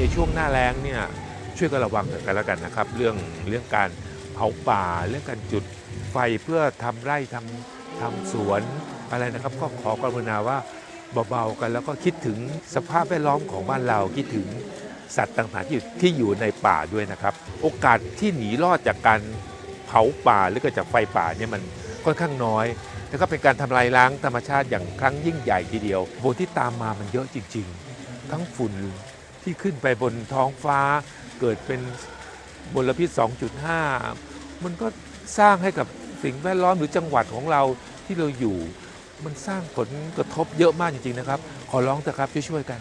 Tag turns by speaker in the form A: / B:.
A: ในช่วงหน้าแล้งเนี่ยช่วยกันระวังกันแล้วกันนะครับ เรื่องเรื่องการเผาป่าเรื่องการจุดไฟเพื่อทำไร่ทำทำสวนอะไรนะครับ ก็ขอกรุณาว่าเบาๆกันแล้วก็คิดถึงสภาพแวดล้อมของบ้านเราคิดถึงสัตว์ต่างๆที่อยู่ที่อยู่ในป่าด้วยนะครับ โอกาสที่หนีรอดจากการเผาป่าหรือก็จากไฟป่าเนี่ยมันค่อนข้างน้อย แล้วก็เป็นการทำลายล้างธรรมชาติอย่างครั้งยิ่งใหญ่ทีเดียวผลที่ตามมามันเยอะจริง ๆ ทั้งฝุ่น ที่ขึ้นไปบนท้องฟ้า เกิดเป็นมลพิษ 2.5 มันก็สร้างให้กับสิ่งแวดล้อมหรือจังหวัดของเราที่เราอยู่ มันสร้างผลกระทบเยอะมากจริงๆนะครับ ขอร้องเถอะครับช่วยๆกัน